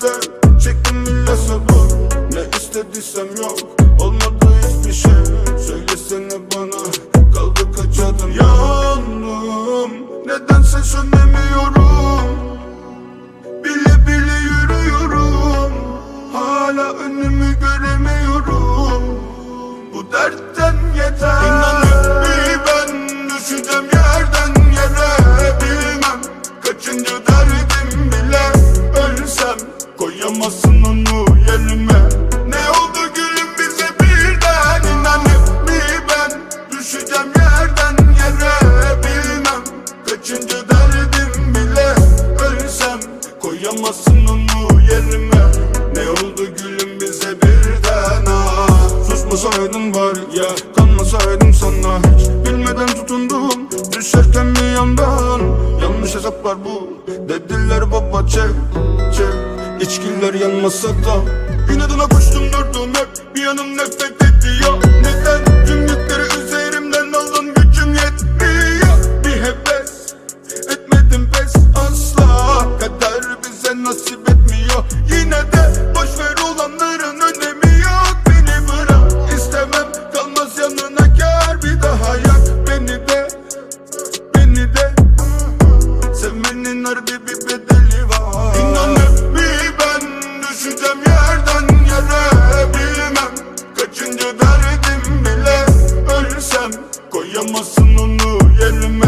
cepten Çektim bile sabır. Ne istediysem yok. Kanmasaydın bari ya. Kanmasaydım sana. Hiç Bilmeden tutundum Düşerken mi yandan. Yanlış hesaplar bu Dediler baba çek çek. İçkiler yanmasa da. İnadına koştum durdum hep Bir yanım nefret verdim bile. Ölsem koyamazsın onu yerime.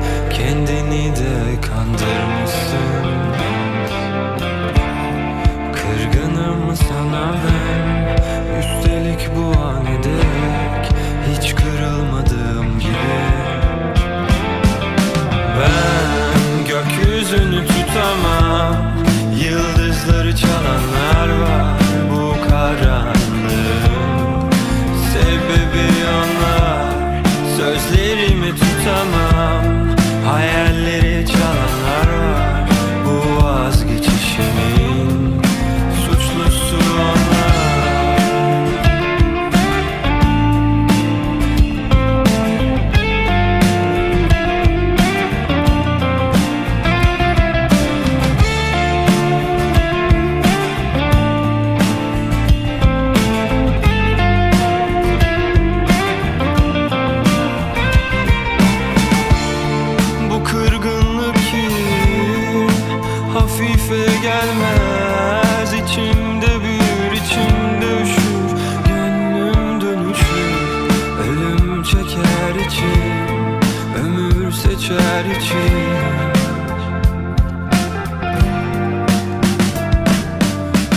Kendini de kandırmışsın. Kırgınım sana ben. Üstelik bu an ederek Hiç kırılmadığım gibi. Ben gökyüzünü tutamam.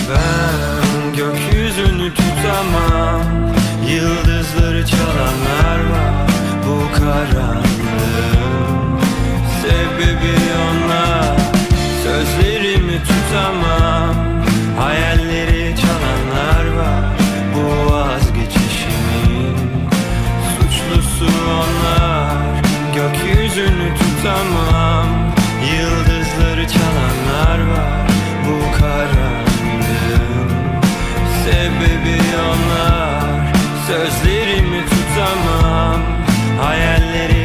Ben gökyüzünü tutamam. Yıldızları çalanlar var. Bu karanlığın Sebebi onlar. Sözlerimi tutamam Sözlerimi tutamam. Hayalleri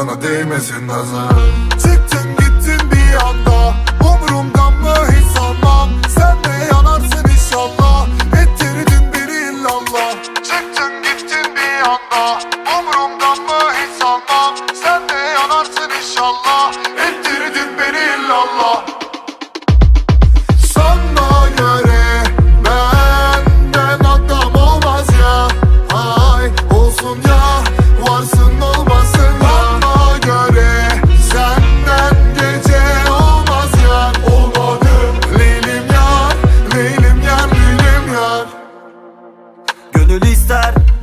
sana değmesin nazar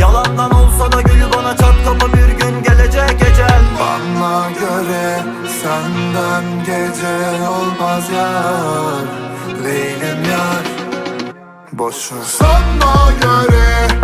Yalandan olsa da gülü bana çat kapı bir gün gelecek ecel Bana göre senden gece olmaz yar. Leylim yar. Boşver Sana göre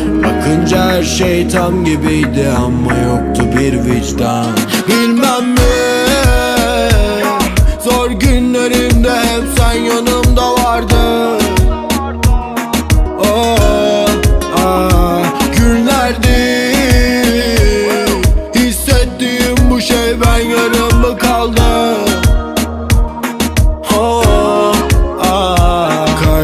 Bakınca her şey tam gibiydi Ama yoktu bir vicdan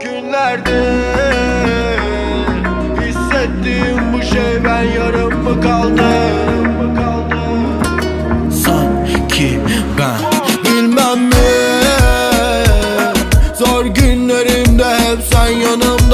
Günlerde Hissettiğim bu şey ben yarım mı kaldım? Sanki ben Bilmem mi Zor günlerimde hep sen yanımda